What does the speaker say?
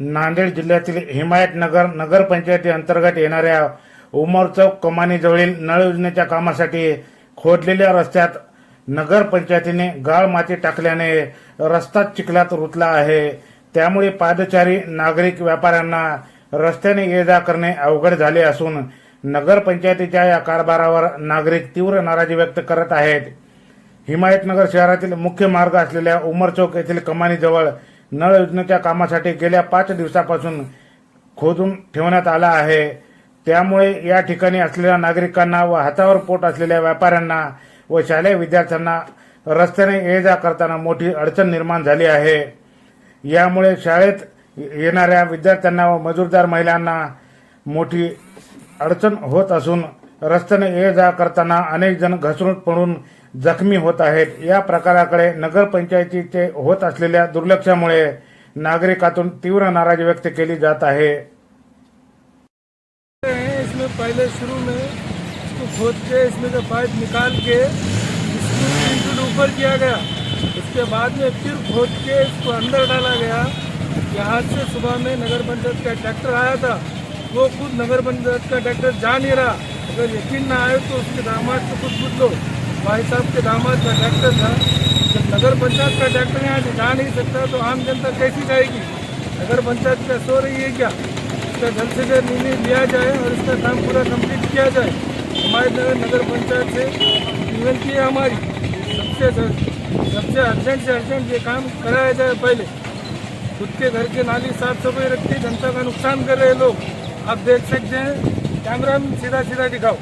नांदेड जिल्ह्यातील हिमायतनगर नगरपंचायती अंतर्गत येणाऱ्या उमर चौक कमानीजवळील नळ योजनेच्या कामासाठी खोदलेल्या रस्त्यात नगरपंचायतीने गाळ माती टाकल्याने रस्ता चिखलात रुतला आहे. त्यामुळे पादचारी नागरिक व्यापाऱ्यांना रस्त्याने ये जा करणे अवघड झाले असून नगरपंचायतीच्या या कारभारावर नागरिक तीव्र नाराजी व्यक्त करत आहेत. हिमायतनगर शहरातील मुख्य मार्ग असलेल्या उमर चौक येथील कमानीजवळ नळ योजनेच्या कामासाठी गेल्या पाच दिवसापासून खोदून ठेवण्यात आला आहे. त्यामुळे या ठिकाणी असलेल्या नागरिकांना व हातावर पोट असलेल्या व्यापाऱ्यांना व शालेय विद्यार्थ्यांना रस्त्याने ये जा करताना मोठी अडचण निर्माण झाली आहे. यामुळे शाळेत येणाऱ्या विद्यार्थ्यांना व मजूरदार महिलांना मोठी अडचण होत असून रस्त्याने ये जा करताना अनेक जण घसरून पडून जखमी होत आहेत. या प्रकाराकडे नगरपंचायतीचे होत असलेल्या दुर्लक्षामुळे नागरिकातून तीव्र नाराजी व्यक्त केली जात आहे. पहिले इसमें पहले शुरू में इसको खोद के इसमें से पाइप निकाल के इसको ऊपर किया गया। उसके बाद में फिर खोद के इसको अंदर डाला गया। यहाँ से सुबह में नगर पंचायत का ट्रैक्टर आया था। वो खुद नगर पंचायत का ट्रैक्टर जा नहीं रहा। अगर यकीन ना आए तो उसके दामाद से कुछ पूछ लो। भाई साहब के दामाद का डॉक्टर था। जब नगर पंचायत का डॉक्टर यहाँ से जा नहीं सकता तो आम जनता कैसी जाएगी? नगर पंचायत क्या सो रही है क्या? इसका जल्द से जल्द निर्णय लिया जाए और इसका काम पूरा कंप्लीट किया जाए, हमारे नगर नगर पंचायत से विनती है हमारी सबसे सबसे अर्जेंट से अर्जेंट ये काम कराया जाए पहले। खुद के घर के नाली साफ़ सफ़ाई रखते, जनता का नुकसान कर रहे लोग। आप देख सकते हैं कैमरा सीधा सीधा दिखाओ